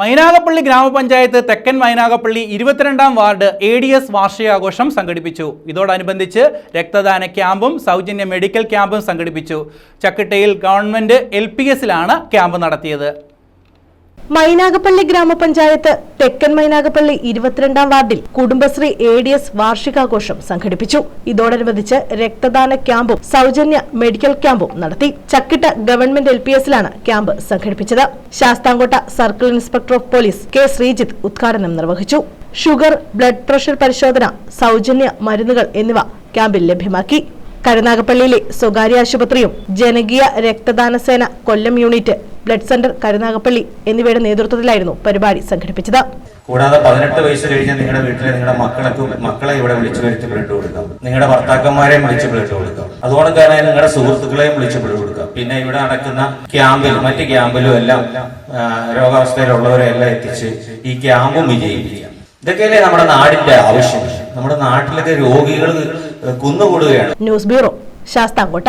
മൈനാഗപ്പള്ളി ഗ്രാമപഞ്ചായത്ത് തെക്കൻ മൈനാഗപ്പള്ളി ഇരുപത്തിരണ്ടാം വാർഡ് എ ഡി എസ് വാർഷികാഘോഷം സംഘടിപ്പിച്ചു. ഇതോടനുബന്ധിച്ച് രക്തദാന ക്യാമ്പും സൗജന്യ മെഡിക്കൽ ക്യാമ്പും സംഘടിപ്പിച്ചു. ചക്കിട്ടയിൽ ഗവൺമെന്റ് എൽ പി എസിലാണ് ക്യാമ്പ് നടത്തിയത്. മൈനാഗപ്പള്ളി ഗ്രാമപഞ്ചായത്ത് തെക്കൻ മൈനാഗപ്പള്ളി ഇരുപത്തിരണ്ടാം വാർഡിൽ കുടുംബശ്രീ എ ഡി എസ് വാർഷികാഘോഷം സംഘടിപ്പിച്ചു. ഇതോടനുബന്ധിച്ച് രക്തദാന ക്യാമ്പും സൗജന്യ മെഡിക്കൽ ക്യാമ്പും നടത്തി. ചക്കിട്ട ഗവൺമെന്റ് എൽ പി എസിലാണ് ക്യാമ്പ് സംഘടിപ്പിച്ചത്. Sasthamcotta circle inspector of police K Sreejith ഉദ്ഘാടനം നിർവഹിച്ചു. ഷുഗർ ബ്ലഡ് പ്രഷർ പരിശോധന സൗജന്യ മരുന്നുകൾ എന്നിവ ക്യാമ്പിൽ ലഭ്യമാക്കി. കരുനാഗപ്പള്ളിയിലെ സ്വകാര്യ ആശുപത്രിയും ജനകീയ രക്തദാന സേന Kollam unit blood centre Karunagappally എന്നിവയുടെ നേതൃത്വത്തിലായിരുന്നു പരിപാടി സംഘടിപ്പിച്ചത്. കൂടാതെ പതിനെട്ട് വയസ്സ് കഴിഞ്ഞ് നിങ്ങളുടെ വീട്ടിലെ നിങ്ങളുടെ മക്കളൊക്കെ മക്കളെ ഇവിടെ വിളിച്ചു വരുത്തി ബ്ലഡ് കൊടുക്കാം. നിങ്ങളുടെ ഭർത്താക്കന്മാരെയും വിളിച്ച് ബ്ലഡ് കൊടുക്കാം. അതുകൊണ്ട് തന്നെ നിങ്ങളുടെ സുഹൃത്തുക്കളെയും വിളിച്ച് ബ്ലഡ് കൊടുക്കാം. പിന്നെ ഇവിടെ നടക്കുന്ന ക്യാമ്പിൽ മറ്റ് ക്യാമ്പിലും എല്ലാം രോഗാവസ്ഥയിലുള്ളവരെ എല്ലാം എത്തിച്ച് ഈ ക്യാമ്പും വിജയിപ്പിക്കാം. ഇതൊക്കെയല്ലേ നമ്മുടെ നാടിന്റെ ആവശ്യം. നമ്മുടെ നാട്ടിലൊക്കെ രോഗികൾ കുന്നുകൂടുകയാണ്. News bureau Sasthamkotta.